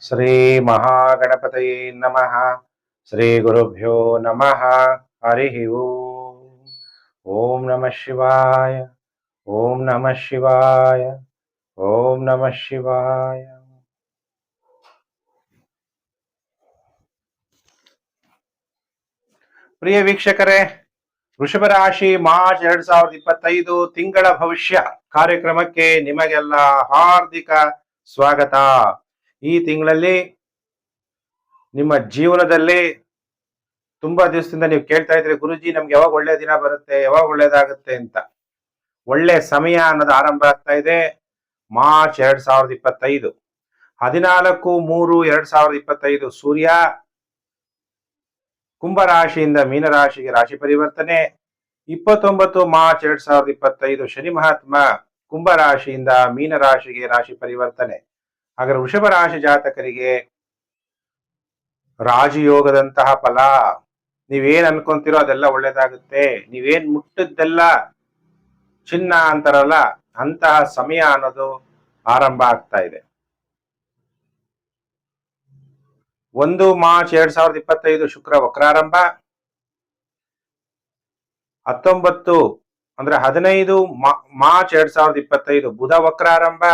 ಶ್ರೀ ಮಹಾಗಣಪತಯೇ ನಮಃ. ಶ್ರೀ ಗುರುಭ್ಯೋ ನಮಃ. ಹರಿ ಓಂ. ಓಂ ನಮಃ ಶಿವಾಯ. ಓಂ ನಮಃ ಶಿವಾಯ. ಓಂ ನಮಃ ಶಿವಾಯ. ಪ್ರಿಯ ವೀಕ್ಷಕರೇ, ವೃಷಭ ರಾಶಿ ಮಾರ್ಚ್ ಎರಡ್ ಸಾವಿರದ ಇಪ್ಪತ್ತೈದು ತಿಂಗಳ ಭವಿಷ್ಯ ಕಾರ್ಯಕ್ರಮಕ್ಕೆ ನಿಮಗೆಲ್ಲ ಹಾರ್ದಿಕ ಸ್ವಾಗತ. ಈ ತಿಂಗಳಲ್ಲಿ ನಿಮ್ಮ ಜೀವನದಲ್ಲಿ ತುಂಬಾ ದಿವಸದಿಂದ ನೀವು ಕೇಳ್ತಾ ಇದ್ರೆ ಗುರುಜಿ, ನಮ್ಗೆ ಯಾವಾಗ ಒಳ್ಳೆ ದಿನ ಬರುತ್ತೆ, ಯಾವಾಗ ಒಳ್ಳೇದಾಗುತ್ತೆ ಅಂತ. ಒಳ್ಳೆ ಸಮಯ ಅನ್ನೋದು ಆರಂಭ ಆಗ್ತಾ ಇದೆ, ಮಾರ್ಚ್ ಎರಡ್ ಸಾವಿರದ ಇಪ್ಪತ್ತೈದು. ಹದಿನಾಲ್ಕು ಮೂರು ಎರಡ್ ಸಾವಿರದ ಇಪ್ಪತ್ತೈದು, ಸೂರ್ಯ ಕುಂಭರಾಶಿಯಿಂದ ಮೀನರಾಶಿಗೆ ರಾಶಿ ಪರಿವರ್ತನೆ. ಇಪ್ಪತ್ತೊಂಬತ್ತು ಮಾರ್ಚ್ ಎರಡ್ ಸಾವಿರದ ಇಪ್ಪತ್ತೈದು, ಶನಿ ಮಹಾತ್ಮ ಕುಂಭರಾಶಿಯಿಂದ ಮೀನರಾಶಿಗೆ ರಾಶಿ ಪರಿವರ್ತನೆ. ಹಾಗಾದ್ರೆ ವೃಷಭ ರಾಶಿ ಜಾತಕರಿಗೆ ರಾಜಯೋಗದಂತಹ ಫಲ ನೀವೇನ್ ಅನ್ಕೊಂತೀರೋ ಅದೆಲ್ಲ ಒಳ್ಳೇದಾಗುತ್ತೆ. ನೀವೇನ್ ಮುಟ್ಟಿದ್ದೆಲ್ಲ ಚಿನ್ನ ಅಂತಾರಲ್ಲ, ಅಂತಹ ಸಮಯ ಅನ್ನೋದು ಆರಂಭ ಆಗ್ತಾ ಇದೆ. ಒಂದು ಮಾರ್ಚ್ ಎರಡ್ ಸಾವಿರದ ಇಪ್ಪತ್ತೈದು ಶುಕ್ರ ವಕ್ರಾರಂಭ. ಹತ್ತೊಂಬತ್ತು ಅಂದ್ರೆ ಹದಿನೈದು ಮಾರ್ಚ್ ಎರಡ್ ಸಾವಿರದ ಇಪ್ಪತ್ತೈದು ಬುಧ ವಕ್ರಾರಂಭ.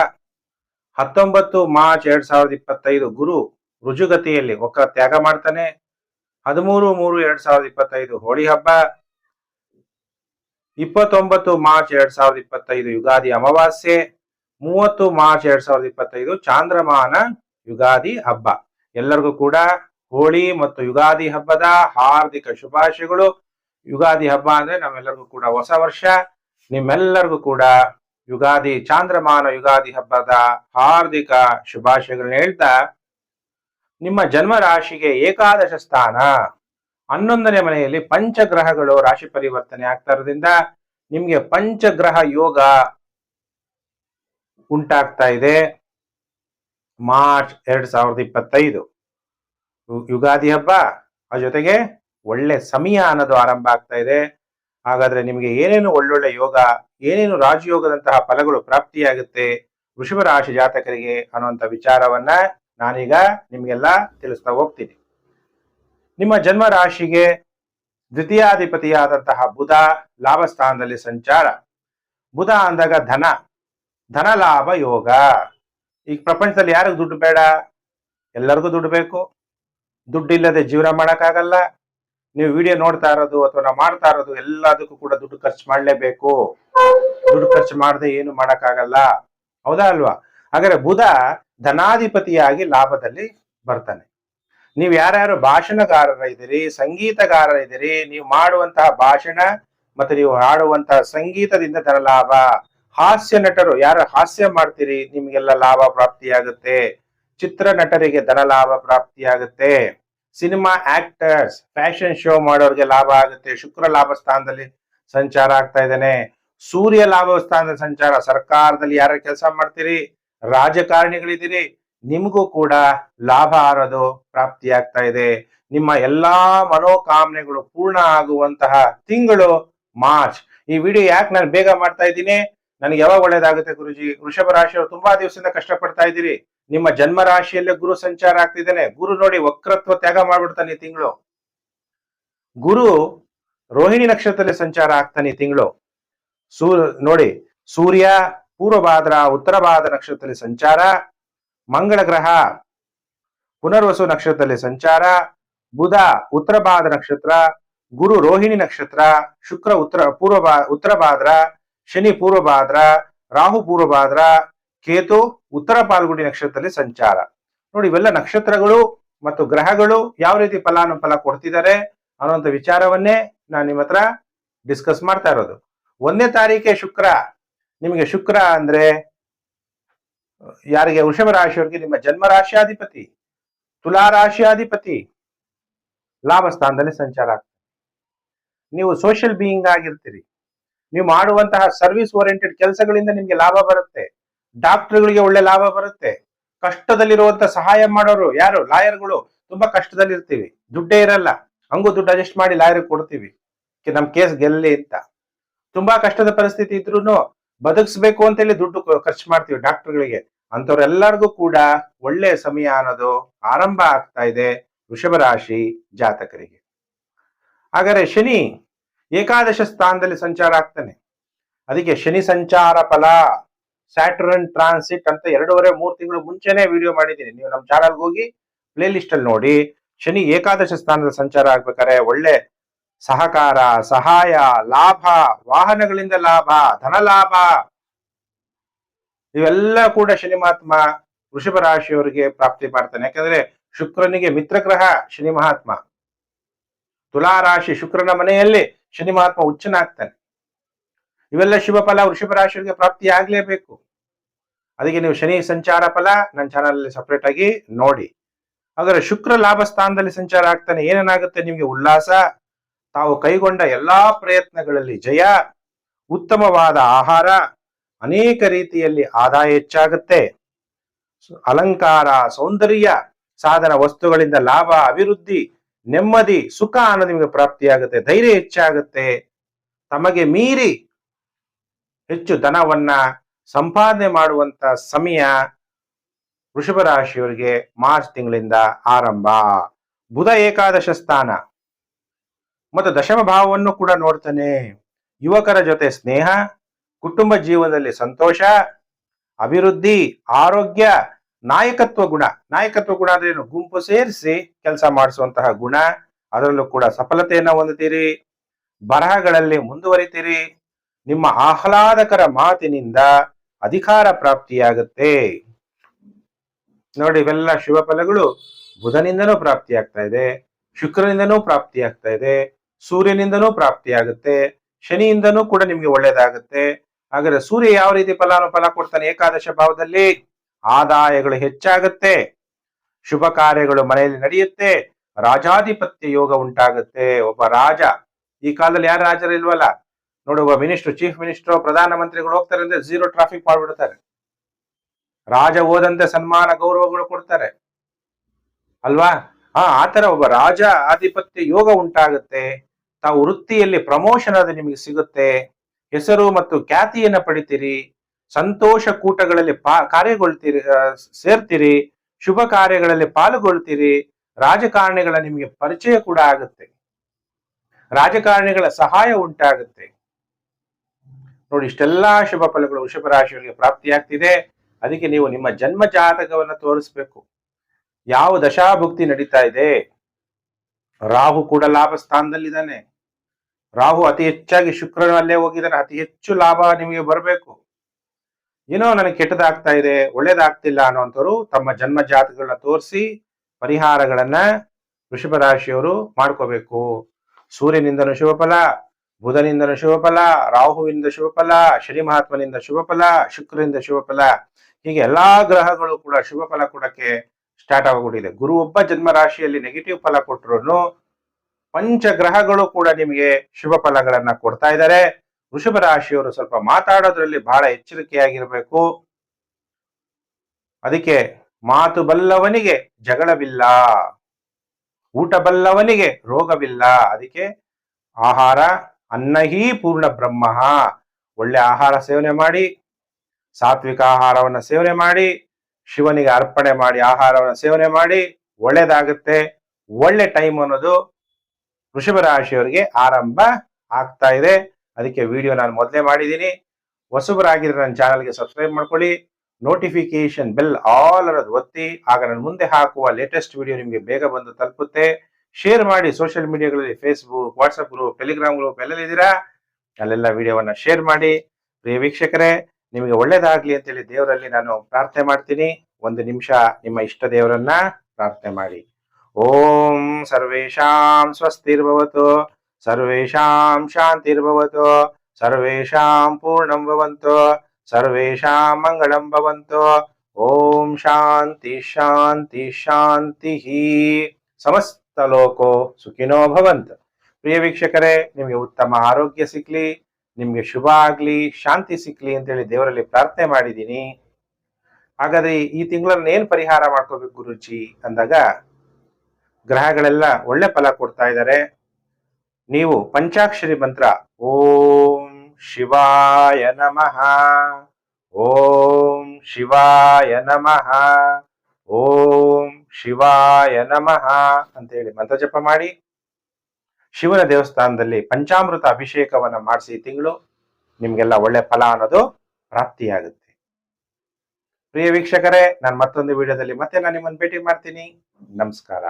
ಹತ್ತೊಂಬತ್ತು ಮಾರ್ಚ್ ಎರಡ್ ಸಾವಿರದ ಇಪ್ಪತ್ತೈದು ಗುರು ರುಜುಗತಿಯಲ್ಲಿ ಒಕ್ಕ ತ್ಯಾಗ ಮಾಡ್ತಾನೆ. ಹದಿಮೂರು ಮೂರು ಎರಡ್ ಸಾವಿರದ ಇಪ್ಪತ್ತೈದು ಹೋಳಿ ಹಬ್ಬ. ಇಪ್ಪತ್ತೊಂಬತ್ತು ಮಾರ್ಚ್ ಎರಡ್ ಸಾವಿರದ ಇಪ್ಪತ್ತೈದು ಯುಗಾದಿ ಅಮಾವಾಸ್ಯೆ. ಮೂವತ್ತು ಮಾರ್ಚ್ ಎರಡ್ ಸಾವಿರದ ಇಪ್ಪತ್ತೈದು ಚಾಂದ್ರಮಾನ ಯುಗಾದಿ ಹಬ್ಬ. ಎಲ್ಲರಿಗೂ ಕೂಡ ಹೋಳಿ ಮತ್ತು ಯುಗಾದಿ ಹಬ್ಬದ ಹಾರ್ದಿಕ ಶುಭಾಶಯಗಳು. ಯುಗಾದಿ ಹಬ್ಬ ಅಂದ್ರೆ ನಮ್ಮೆಲ್ಲರಿಗೂ ಕೂಡ ಹೊಸ ವರ್ಷ. ನಿಮ್ಮೆಲ್ಲರಿಗೂ ಕೂಡ ಯುಗಾದಿ ಚಾಂದ್ರಮಾನ ಯುಗಾದಿ ಹಬ್ಬದ ಹಾರ್ದಿಕ ಶುಭಾಶಯಗಳನ್ನ ಹೇಳ್ತಾ, ನಿಮ್ಮ ಜನ್ಮ ರಾಶಿಗೆ ಏಕಾದಶ ಸ್ಥಾನ. ಹನ್ನೊಂದನೇ ಮನೆಯಲ್ಲಿ ಪಂಚಗ್ರಹಗಳು ರಾಶಿ ಪರಿವರ್ತನೆ ಆಗ್ತಾ ಇರೋದ್ರಿಂದ ನಿಮ್ಗೆ ಪಂಚಗ್ರಹ ಯೋಗ ಉಂಟಾಗ್ತಾ ಇದೆ. ಮಾರ್ಚ್ ಎರಡ್ ಸಾವಿರದ ಇಪ್ಪತ್ತೈದು. ಯುಗಾದಿ ಹಬ್ಬ, ಆ ಜೊತೆಗೆ ಒಳ್ಳೆ ಸಮಯ ಅನ್ನೋದು ಆರಂಭ ಆಗ್ತಾ ಇದೆ. ಹಾಗಾದ್ರೆ ನಿಮಗೆ ಏನೇನು ಒಳ್ಳೊಳ್ಳೆ ಯೋಗ, ಏನೇನು ರಾಜಯೋಗದಂತಹ ಫಲಗಳು ಪ್ರಾಪ್ತಿಯಾಗುತ್ತೆ ವೃಷಭ ರಾಶಿ ಜಾತಕರಿಗೆ ಅನ್ನುವಂಥ ವಿಚಾರವನ್ನ ನಾನೀಗ ನಿಮಗೆಲ್ಲ ತಿಳಿಸ್ತಾ ಹೋಗ್ತೀನಿ. ನಿಮ್ಮ ಜನ್ಮ ರಾಶಿಗೆ ದ್ವಿತೀಯಾಧಿಪತಿಯಾದಂತಹ ಬುಧ ಲಾಭ ಸ್ಥಾನದಲ್ಲಿ ಸಂಚಾರ. ಬುಧ ಅಂದಾಗ ಧನ ಧನ ಲಾಭ ಯೋಗ. ಈಗ ಪ್ರಪಂಚದಲ್ಲಿ ಯಾರಿಗೂ ದುಡ್ಡು ಬೇಡ? ಎಲ್ಲರಿಗೂ ದುಡ್ಡು ಬೇಕು. ದುಡ್ಡಿಲ್ಲದೆ ಜೀವನ ಮಾಡೋಕ್ಕಾಗಲ್ಲ. ನೀವು ವಿಡಿಯೋ ನೋಡ್ತಾ ಇರೋದು ಅಥವಾ ನಾವು ಮಾಡ್ತಾ ಇರೋದು ಎಲ್ಲದಕ್ಕೂ ಕೂಡ ದುಡ್ಡು ಖರ್ಚು ಮಾಡಲೇಬೇಕು. ದುಡ್ಡು ಖರ್ಚು ಮಾಡದೆ ಏನು ಮಾಡೋಕ್ಕಾಗಲ್ಲ. ಹೌದಾ ಅಲ್ವಾ? ಹಾಗಾದ್ರೆ ಬುಧ ಧನಾಧಿಪತಿಯಾಗಿ ಲಾಭದಲ್ಲಿ ಬರ್ತಾನೆ. ನೀವು ಯಾರ್ಯಾರು ಭಾಷಣಗಾರರ ಇದ್ದೀರಿ, ಸಂಗೀತಗಾರರ ಇದ್ದೀರಿ, ನೀವು ಮಾಡುವಂತಹ ಭಾಷಣ ಮತ್ತೆ ನೀವು ಹಾಡುವಂತಹ ಸಂಗೀತದಿಂದ ಧನ ಲಾಭ. ಹಾಸ್ಯ ನಟರು ಯಾರು ಹಾಸ್ಯ ಮಾಡ್ತೀರಿ, ನಿಮ್ಗೆಲ್ಲ ಲಾಭ ಪ್ರಾಪ್ತಿಯಾಗುತ್ತೆ. ಚಿತ್ರ ನಟರಿಗೆ ಧನ ಲಾಭ ಪ್ರಾಪ್ತಿಯಾಗುತ್ತೆ. ಸಿನಿಮಾ ಆಕ್ಟರ್ಸ್, ಫ್ಯಾಷನ್ ಶೋ ಮಾಡೋರಿಗೆ ಲಾಭ ಆಗುತ್ತೆ. ಶುಕ್ರ ಲಾಭ ಸ್ಥಾನದಲ್ಲಿ ಸಂಚಾರ ಆಗ್ತಾ ಇದ್ದಾನೆ. ಸೂರ್ಯ ಲಾಭ ಸ್ಥಾನದಲ್ಲಿ ಸಂಚಾರ, ಸರ್ಕಾರದಲ್ಲಿ ಯಾರ ಕೆಲಸ ಮಾಡ್ತೀರಿ? ರಾಜಕಾರಣಿಗಳಿದ್ದೀರಿ. ನಿಮಗೂ ಕೂಡ ಲಾಭ ಆರೋದು ಪ್ರಾಪ್ತಿಯಾಗ್ತಾ ಇದೆ. ನಿಮ್ಮ ಎಲ್ಲಾ ಮನೋಕಾಮನೆಗಳು ಪೂರ್ಣ ಆಗುವಂತಹ ತಿಂಗಳು ಮಾರ್ಚ್. ಈ ವಿಡಿಯೋ ಯಾಕೆ ನಾನು ಬೇಗ ಮಾಡ್ತಾ ಇದ್ದೀನಿ? ನನಗೆ ಯಾವಾಗ ಒಳ್ಳೇದಾಗುತ್ತೆ ಗುರುಜಿ? ವೃಷಭ ರಾಶಿಯವರು ತುಂಬಾ ದಿವಸದಿಂದ ಕಷ್ಟಪಡ್ತಾ ಇದ್ದೀರಿ. ನಿಮ್ಮ ಜನ್ಮ ರಾಶಿಯಲ್ಲೇ ಗುರು ಸಂಚಾರ ಆಗ್ತಿದ್ದೇನೆ. ಗುರು ನೋಡಿ ವಕ್ರತ್ವ ತ್ಯಾಗ ಮಾಡ್ಬಿಡ್ತಾನೆ ತಿಂಗಳು. ಗುರು ರೋಹಿಣಿ ನಕ್ಷತ್ರದಲ್ಲಿ ಸಂಚಾರ ಆಗ್ತಾನೆ ತಿಂಗಳು. ಸೂ, ನೋಡಿ, ಸೂರ್ಯ ಪೂರ್ವ ಭಾದ್ರ ಉತ್ತರ ಭಾದ್ರ ನಕ್ಷತ್ರದಲ್ಲಿ ಸಂಚಾರ. ಮಂಗಳ ಗ್ರಹ, ಪುನರ್ವಸು ನಕ್ಷತ್ರದಲ್ಲಿ ಸಂಚಾರ. ಬುಧ ಉತ್ತರ ಭಾದ್ರ ನಕ್ಷತ್ರ. ಗುರು ರೋಹಿಣಿ ನಕ್ಷತ್ರ. ಶುಕ್ರ, ಉತ್ತರ ಪೂರ್ವ ಉತ್ತರ ಭಾದ್ರ ಶನಿ ಪೂರ್ವ ಭಾದ್ರ ರಾಹು ಪೂರ್ವ ಭಾದ್ರ ಕೇತು, ಉತ್ತರ ಪಾಲ್ಗುಡಿ ನಕ್ಷತ್ರದಲ್ಲಿ ಸಂಚಾರ. ನೋಡಿ, ಇವೆಲ್ಲ ನಕ್ಷತ್ರಗಳು ಮತ್ತು ಗ್ರಹಗಳು ಯಾವ ರೀತಿ ಫಲಾನುಫಲ ಕೊಡ್ತಿದ್ದಾರೆ ಅನ್ನುವಂಥ ವಿಚಾರವನ್ನೇ ನಾನು ನಿಮ್ಮ ಹತ್ರ ಡಿಸ್ಕಸ್ ಮಾಡ್ತಾ ಇರೋದು. ಒಂದನೇ ತಾರೀಕೆ ಶುಕ್ರ. ನಿಮಗೆ ಶುಕ್ರ ಅಂದ್ರೆ, ಯಾರಿಗೆ? ವೃಷಭ ರಾಶಿಯವರಿಗೆ ನಿಮ್ಮ ಜನ್ಮ ರಾಶಿಯಾಧಿಪತಿ, ತುಲಾ ರಾಶಿಯಾಧಿಪತಿ ಲಾಭ ಸ್ಥಾನದಲ್ಲಿ ಸಂಚಾರ ಆಗ್ತದೆ. ನೀವು ಸೋಷಿಯಲ್ ಬೀಯಿಂಗ್ ಆಗಿರ್ತೀರಿ. ನೀವು ಮಾಡುವಂತಹ ಸರ್ವಿಸ್ ಓರಿಯೆಂಟೆಡ್ ಕೆಲಸಗಳಿಂದ ನಿಮ್ಗೆ ಲಾಭ ಬರುತ್ತೆ. ಡಾಕ್ಟರ್ಗಳಿಗೆ ಒಳ್ಳೆ ಲಾಭ ಬರುತ್ತೆ. ಕಷ್ಟದಲ್ಲಿರುವಂತ ಸಹಾಯ ಮಾಡೋರು ಯಾರು? ಲಾಯರ್ಗಳು ತುಂಬಾ ಕಷ್ಟದಲ್ಲಿ ಇರ್ತೀವಿ ದುಡ್ಡೇ ಇರಲ್ಲ. ಹಂಗು ದುಡ್ಡು ಅಡ್ಜಸ್ಟ್ ಮಾಡಿ ಲಾಯರ್ ಕೊಡ್ತೀವಿ. ನಮ್ ಕೇಸ್ ಗೆಲ್ಲಿ ಅಂತ. ತುಂಬಾ ಕಷ್ಟದ ಪರಿಸ್ಥಿತಿ ಇದ್ರೂನು ಬದುಕಿಸ್ಬೇಕು ಅಂತೇಳಿ ದುಡ್ಡು ಖರ್ಚು ಮಾಡ್ತೀವಿ ಡಾಕ್ಟರ್ಗಳಿಗೆ ಅಂತವ್ರೆಲ್ಲರಿಗೂ ಕೂಡ ಒಳ್ಳೆ ಸಮಯ ಅನ್ನೋದು ಆರಂಭ ಆಗ್ತಾ ಇದೆ. ವೃಷಭ ರಾಶಿ ಜಾತಕರಿಗೆ. ಹಾಗಾದ್ರೆ ಶನಿ ಏಕಾದಶ ಸ್ಥಾನದಲ್ಲಿ ಸಂಚಾರ ಆಗ್ತಾನೆ. ಅದಕ್ಕೆ ಶನಿ ಸಂಚಾರ ಫಲ ಸ್ಯಾಟರ್ನ್ ಟ್ರಾನ್ಸಿಟ್ ಅಂತ ಎರಡೂವರೆ, ಮೂರು ತಿಂಗಳು ಮುಂಚೆನೆ ವಿಡಿಯೋ ಮಾಡಿದ್ದೀನಿ. ನೀವು ನಮ್ಮ ಚಾನಲ್ಗೆ ಹೋಗಿ ಪ್ಲೇ ಲಿಸ್ಟ್ ಅಲ್ಲಿ ನೋಡಿ. ಶನಿ ಏಕಾದಶ ಸ್ಥಾನದ ಸಂಚಾರ ಆಗ್ಬೇಕಾದ್ರೆ ಒಳ್ಳೆ ಸಹಕಾರ, ಸಹಾಯ, ಲಾಭ, ವಾಹನಗಳಿಂದ ಲಾಭ, ಧನ ಲಾಭ. ಇವೆಲ್ಲ ಕೂಡ ಶನಿ ಮಹಾತ್ಮ ವೃಷಭ ರಾಶಿಯವರಿಗೆ ಪ್ರಾಪ್ತಿ ಮಾಡ್ತಾನೆ. ಯಾಕಂದ್ರೆ ಶುಕ್ರನಿಗೆ ಮಿತ್ರ ಗ್ರಹ ಶನಿ ಮಹಾತ್ಮ. ತುಲಾ ರಾಶಿ ಶುಕ್ರನ ಮನೆಯಲ್ಲಿ ಶನಿ ಮಹಾತ್ಮ ಉಚ್ಚನಾಗ್ತಾನೆ ಇವೆಲ್ಲ ಶುಭ ಫಲ, ವೃಷಭ ರಾಶಿಯವರಿಗೆ ಪ್ರಾಪ್ತಿ ಆಗ್ಲೇಬೇಕು. ಅದಕ್ಕೆ ನೀವು ಶನಿ ಸಂಚಾರ ಫಲ ನನ್ನ ಚಾನಲ್ ಸಪರೇಟ್ ಆಗಿ ನೋಡಿ. ಹಾಗಾದ್ರೆ ಶುಕ್ರ ಲಾಭ ಸ್ಥಾನದಲ್ಲಿ ಸಂಚಾರ ಆಗ್ತಾನೆ ಏನೇನಾಗುತ್ತೆ ನಿಮ್ಗೆ ಉಲ್ಲಾಸ? ತಾವು ಕೈಗೊಂಡ ಎಲ್ಲಾ ಪ್ರಯತ್ನಗಳಲ್ಲಿ ಜಯ, ಉತ್ತಮವಾದ ಆಹಾರ, ಅನೇಕ ರೀತಿಯಲ್ಲಿ ಆದಾಯ ಹೆಚ್ಚಾಗುತ್ತೆ. ಅಲಂಕಾರ, ಸೌಂದರ್ಯ, ಸಾಧನ ವಸ್ತುಗಳಿಂದ ಲಾಭ, ಅಭಿವೃದ್ಧಿ ನೆಮ್ಮದಿ, ಸುಖ ಅನ್ನೋದು ನಿಮಗೆ ಪ್ರಾಪ್ತಿಯಾಗುತ್ತೆ, ಧೈರ್ಯ ಹೆಚ್ಚಾಗುತ್ತೆ. ತಮಗೆ ಮೀರಿ ಹೆಚ್ಚು ಧನವನ್ನ ಸಂಪಾದನೆ ಮಾಡುವಂತ ಸಮಯ ವೃಷಭ ರಾಶಿಯವರಿಗೆ ಮಾರ್ಚ್ ತಿಂಗಳಿಂದ ಆರಂಭ. ಬುಧ ಏಕಾದಶ ಸ್ಥಾನ. ಮತ್ತು ದಶಮ ಭಾವವನ್ನು ಕೂಡ ನೋಡ್ತಾನೆ. ಯುವಕರ ಜೊತೆ ಸ್ನೇಹ, ಕುಟುಂಬ ಜೀವನದಲ್ಲಿ ಸಂತೋಷ, ಅಭಿವೃದ್ಧಿ, ಆರೋಗ್ಯ ನಾಯಕತ್ವ ಗುಣ. ನಾಯಕತ್ವ ಗುಣ ಅಂದ್ರೆ ಏನು? ಗುಂಪು ಸೇರಿಸಿ ಕೆಲಸ ಮಾಡಿಸುವಂತಹ ಗುಣ. ಅದರಲ್ಲೂ ಕೂಡ ಸಫಲತೆಯನ್ನ ಹೊಂದುತ್ತೀರಿ. ಬರಹಗಳಲ್ಲಿ ಮುಂದುವರಿತೀರಿ. ನಿಮ್ಮ ಆಹ್ಲಾದಕರ ಮಾತಿನಿಂದ ಅಧಿಕಾರ ಪ್ರಾಪ್ತಿಯಾಗುತ್ತೆ. ನೋಡಿ, ಇವೆಲ್ಲ ಶುಭ ಫಲಗಳು. ಬುಧನಿಂದನೂ ಪ್ರಾಪ್ತಿಯಾಗ್ತಾ ಇದೆ. ಶುಕ್ರನಿಂದನೂ ಪ್ರಾಪ್ತಿಯಾಗ್ತಾ ಇದೆ. ಸೂರ್ಯನಿಂದನೂ ಪ್ರಾಪ್ತಿಯಾಗುತ್ತೆ. ಶನಿಯಿಂದನೂ ಕೂಡ ನಿಮ್ಗೆ ಒಳ್ಳೇದಾಗುತ್ತೆ. ಹಾಗಾದ್ರೆ ಸೂರ್ಯ ಯಾವ ರೀತಿ ಫಲಾನುಫಲ ಕೊಡ್ತಾನೆ ಏಕಾದಶ ಭಾವದಲ್ಲಿ? ಆದಾಯಗಳು ಹೆಚ್ಚಾಗುತ್ತೆ, ಶುಭ ಕಾರ್ಯಗಳು ಮನೆಯಲ್ಲಿ ನಡೆಯುತ್ತೆ, ರಾಜಾಧಿಪತ್ಯ ಯೋಗ ಉಂಟಾಗುತ್ತೆ. ಒಬ್ಬ ರಾಜ, ಈ ಕಾಲದಲ್ಲಿ ಯಾರು ರಾಜರು ಇಲ್ವಲ್ಲ ನೋಡಿ, ಒಬ್ಬ ಮಿನಿಸ್ಟರ್, ಚೀಫ್ ಮಿನಿಸ್ಟರ್ ಪ್ರಧಾನ ಮಂತ್ರಿಗಳು ಹೋಗ್ತಾರೆ ಅಂದ್ರೆ ಝೀರೋ ಟ್ರಾಫಿಕ್ ಮಾಡ್ಬಿಡ್ತಾರೆ. ರಾಜ ಹೋದಂತೆ ಸನ್ಮಾನ, ಗೌರವಗಳು ಕೊಡ್ತಾರೆ. ಅಲ್ವಾ? ಹಾ ಆತರ ಒಬ್ಬ ರಾಜ ಆಧಿಪತ್ಯ ಯೋಗ ಉಂಟಾಗುತ್ತೆ. ತಾವು ವೃತ್ತಿಯಲ್ಲಿ ಪ್ರಮೋಷನ್ ಅದು ನಿಮಗೆ ಸಿಗುತ್ತೆ. ಹೆಸರು ಮತ್ತು ಖ್ಯಾತಿಯನ್ನ ಪಡಿತೀರಿ. ಸಂತೋಷ ಕೂಟಗಳಲ್ಲಿ ಪಾ, ಕಾರ್ಯಗೊಳ್ತೀರಿ ಸೇರ್ತೀರಿ, ಶುಭ ಕಾರ್ಯಗಳಲ್ಲಿ ಪಾಲ್ಗೊಳ್ತೀರಿ, ರಾಜಕಾರಣಿಗಳ ನಿಮಗೆ ಪರಿಚಯ ಕೂಡ ಆಗುತ್ತೆ. ರಾಜಕಾರಣಿಗಳ ಸಹಾಯ ಉಂಟಾಗುತ್ತೆ. ನೋಡಿ, ಇಷ್ಟೆಲ್ಲಾ ಶುಭ ಫಲಗಳು ವೃಷಭ ರಾಶಿಯವರಿಗೆ ಪ್ರಾಪ್ತಿಯಾಗ್ತಿದೆ. ಅದಕ್ಕೆ ನೀವು ನಿಮ್ಮ ಜನ್ಮ ಜಾತಕವನ್ನು ತೋರಿಸ್ಬೇಕು. ಯಾವ ದಶಾಭುಕ್ತಿ ನಡೀತಾ ಇದೆ? ರಾಹು ಕೂಡ ಲಾಭ ಸ್ಥಾನದಲ್ಲಿದ್ದಾನೆ. ರಾಹು ಅತಿ ಹೆಚ್ಚಾಗಿ ಶುಕ್ರನಲ್ಲೇ ಹೋಗಿದ್ದಾನೆ. ಅತಿ ಹೆಚ್ಚು ಲಾಭ ನಿಮಗೆ ಬರಬೇಕು. ಏನೋ ನನಗೆ ಕೆಟ್ಟದಾಗ್ತಾ ಇದೆ, ಒಳ್ಳೇದಾಗ್ತಿಲ್ಲ ಅನ್ನೋಂಥವ್ರು ತಮ್ಮ ಜನ್ಮ ಜಾತಕಗಳನ್ನ ತೋರಿಸಿ ಪರಿಹಾರಗಳನ್ನ ವೃಷಭ ರಾಶಿಯವರು ಮಾಡ್ಕೋಬೇಕು. ಸೂರ್ಯನಿಂದನೂ ಶುಭಫಲ, ಬುಧನಿಂದನೂ ಶುಭಫಲ, ರಾಹುವಿನಿಂದ ಶುಭಫಲ, ಶನಿ ಮಹಾತ್ಮನಿಂದ ಶುಭಫಲ, ಶುಕ್ರನಿಂದ ಶುಭಫಲ. ಹೀಗೆ ಎಲ್ಲಾ ಗ್ರಹಗಳು ಕೂಡ ಶುಭ ಫಲ ಕೊಡಕ್ಕೆ ಸ್ಟಾರ್ಟ್ ಆಗೋಗ್ಬಿಟ್ಟಿದೆ ಗುರು ಒಬ್ಬ ಜನ್ಮ ರಾಶಿಯಲ್ಲಿ ನೆಗೆಟಿವ್ ಫಲ ಕೊಟ್ಟರು ಪಂಚ ಗ್ರಹಗಳು ಕೂಡ ನಿಮಗೆ ಶುಭ ಫಲಗಳನ್ನ ಕೊಡ್ತಾ ಇದ್ದಾರೆ. ವೃಷಭ ರಾಶಿಯವರು ಸ್ವಲ್ಪ ಮಾತಾಡೋದ್ರಲ್ಲಿ ಬಹಳ ಎಚ್ಚರಿಕೆಯಾಗಿರಬೇಕು. ಅದಕ್ಕೆ ಮಾತು ಬಲ್ಲವನಿಗೆ ಜಗಳವಿಲ್ಲ. ಊಟ ಬಲ್ಲವನಿಗೆ ರೋಗವಿಲ್ಲ. ಅದಕ್ಕೆ ಆಹಾರ ಅನ್ನಹೀ ಪೂರ್ಣ ಬ್ರಹ್ಮ. ಒಳ್ಳೆ ಆಹಾರ ಸೇವನೆ ಮಾಡಿ, ಸಾತ್ವಿಕ ಆಹಾರವನ್ನ ಸೇವನೆ ಮಾಡಿ, ಶಿವನಿಗೆ ಅರ್ಪಣೆ ಮಾಡಿ, ಆಹಾರವನ್ನ ಸೇವನೆ ಮಾಡಿ, ಒಳ್ಳೇದಾಗುತ್ತೆ. ಒಳ್ಳೆ ಟೈಮ್ ಅನ್ನೋದು ವೃಷಭ ರಾಶಿಯವರಿಗೆ ಆರಂಭ ಆಗ್ತಾ ಇದೆ. ಅದಕ್ಕೆ ವಿಡಿಯೋ ನಾನು ಮೊದಲೇ ಮಾಡಿದ್ದೀನಿ. ಹೊಸಬರಾಗಿದ್ರೆ ನನ್ನ ಚಾನಲ್ಗೆ ಸಬ್ಸ್ಕ್ರೈಬ್ ಮಾಡ್ಕೊಳ್ಳಿ. ನೋಟಿಫಿಕೇಶನ್ ಬೆಲ್ ಆಲ್ ಅನ್ನೋದು ಒತ್ತಿ. ಆಗ ನಾನು ಮುಂದೆ ಹಾಕುವ ಲೇಟೆಸ್ಟ್ ವಿಡಿಯೋ ನಿಮಗೆ ಬೇಗ ಬಂದು ತಲುಪುತ್ತೆ. ಶೇರ್ ಮಾಡಿ social ಮೀಡಿಯಾಗಳಲ್ಲಿ Facebook WhatsApp group Telegram group ಎಲ್ಲೆಲ್ಲಿದ್ದೀರಾ ಅಲ್ಲೆಲ್ಲ ವಿಡಿಯೋವನ್ನ ಶೇರ್ ಮಾಡಿ. ಪ್ರಿಯ ವೀಕ್ಷಕರೇ, ನಿಮಗೆ ಒಳ್ಳೇದಾಗಲಿ ಅಂತೇಳಿ ದೇವರಲ್ಲಿ ನಾನು ಪ್ರಾರ್ಥನೆ ಮಾಡ್ತೀನಿ. ಒಂದು ನಿಮಿಷ ನಿಮ್ಮ ಇಷ್ಟ ದೇವರನ್ನ ಪ್ರಾರ್ಥನೆ ಮಾಡಿ. ಓಂ ಸರ್ವೇಶಾಂ ಸ್ವಸ್ತಿರ್ಭವತು. ಸರ್ವೇಷಾಂ ಶಾಂತಿರ್ಭವತು ಸರ್ವೇಷಾಂ ಪೂರ್ಣಂ ಭವಂತು ಸರ್ವೇಷಾಂ ಮಂಗಳಂ ಭವಂತು ಓಂ ಶಾಂತಿ ಶಾಂತಿ ಶಾಂತಿ ಸಮಸ್ತ ಲೋಕೋ ಸುಖಿನೋ ಭವಂತ ಪ್ರಿಯ ವೀಕ್ಷಕರೇ ನಿಮಗೆ ಉತ್ತಮ ಆರೋಗ್ಯ ಸಿಕ್ಲಿ, ನಿಮ್ಗೆ ಶುಭ ಆಗ್ಲಿ, ಶಾಂತಿ ಸಿಕ್ಲಿ ಅಂತೇಳಿ ದೇವರಲ್ಲಿ ಪ್ರಾರ್ಥನೆ ಮಾಡಿದ್ದೀನಿ. ಹಾಗಾದ್ರೆ ಈ ತಿಂಗಳನ್ನ ಏನ್ ಪರಿಹಾರ ಮಾಡ್ಕೋಬೇಕು ಗುರುಜಿ ಅಂದಾಗ, ಗ್ರಹಗಳೆಲ್ಲ ಒಳ್ಳೆ ಫಲ ಕೊಡ್ತಾ ಇದ್ದಾರೆ. ನೀವು ಪಂಚಾಕ್ಷರಿ ಮಂತ್ರ, ಓಂ ಶಿವಾಯ ನಮಃ, ಓಂ ಶಿವಾಯ ನಮಃ, ಓಂ ಶಿವಾಯ ನಮಃ ಅಂತೇಳಿ ಮಂತ್ರ ಜಪ ಮಾಡಿ. ಶಿವನ ದೇವಸ್ಥಾನದಲ್ಲಿ ಪಂಚಾಮೃತ ಅಭಿಷೇಕವನ್ನ ಮಾಡಿಸಿ ತಿಂಗಳು ನಿಮ್ಗೆಲ್ಲ ಒಳ್ಳೆ ಫಲ ಅನ್ನೋದು ಪ್ರಾಪ್ತಿಯಾಗುತ್ತೆ. ಪ್ರಿಯ ವೀಕ್ಷಕರೇ, ನಾನು ಮತ್ತೊಂದು ವಿಡಿಯೋದಲ್ಲಿ ಮತ್ತೆ ನಾನು ನಿಮ್ಮನ್ನು ಭೇಟಿ ಮಾಡ್ತೀನಿ. ನಮಸ್ಕಾರ.